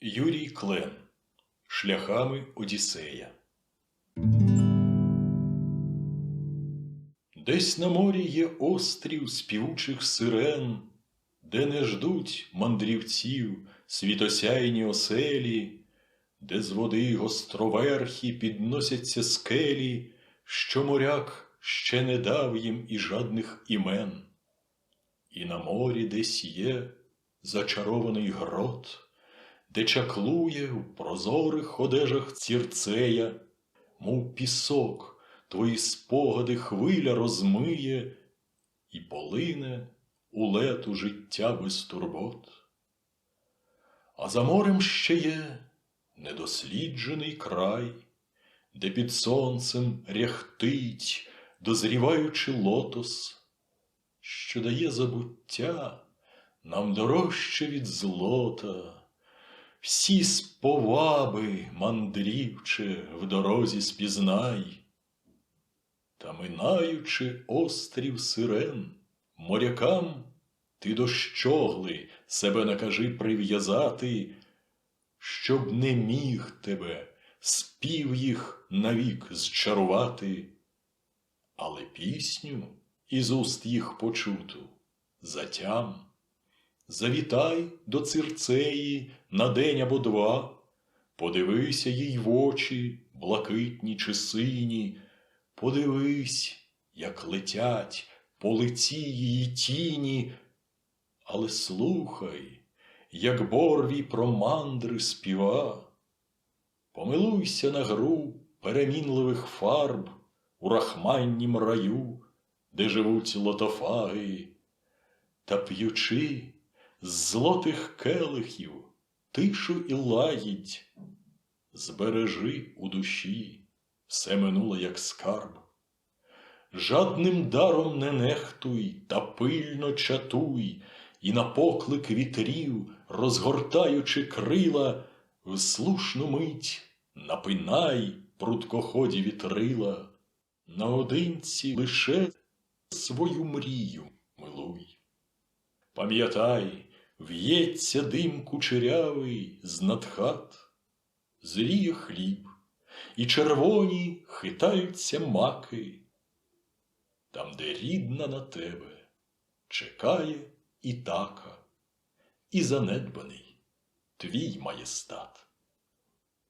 Юрій Клен. Шляхами Одіссея. Десь на морі є острів співучих сирен, Де не ждуть мандрівців світосяйні оселі, Де з води гостроверхі підносяться скелі, Що моряк ще не дав їм і жадних імен. І на морі десь є зачарований грот, де чаклує в прозорих одежах цірцея, мов пісок, твої спогади хвиля розмиє і полине у лету життя без турбот. А за морем ще є недосліджений край, де під сонцем ряхтить, дозріваючи лотос, що дає забуття нам дорожче від злота. Всі споваби, мандрівче, в дорозі спізнай. Та минаючи острів сирен, морякам ти до щогли себе накажи прив'язати, щоб не міг тебе спів їх навік зчарувати, але пісню із уст їх почуту затям. Завітай до цирцеї на день або два, подивися їй в очі, блакитні чи сині, подивись, як летять по лиці її тіні, але слухай, як борвій про мандри співа. Помилуйся на гру перемінливих фарб у рахманнім раю, де живуть лотофаги, та п'ючи з злотих келихів тишу і лагідь, збережи у душі все минуле, як скарб. Жадним даром не нехтуй та пильно чатуй, і на поклик вітрів, розгортаючи крила, в слушну мить напинай пруткоході вітрила, наодинці лише свою мрію милуй. Пам'ятай, в'ється дим кучерявий з над хат, зріє хліб, і червоні хитаються маки, там, де рідна на тебе чекає і така, і занедбаний твій маєстат.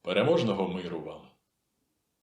Переможного миру вам!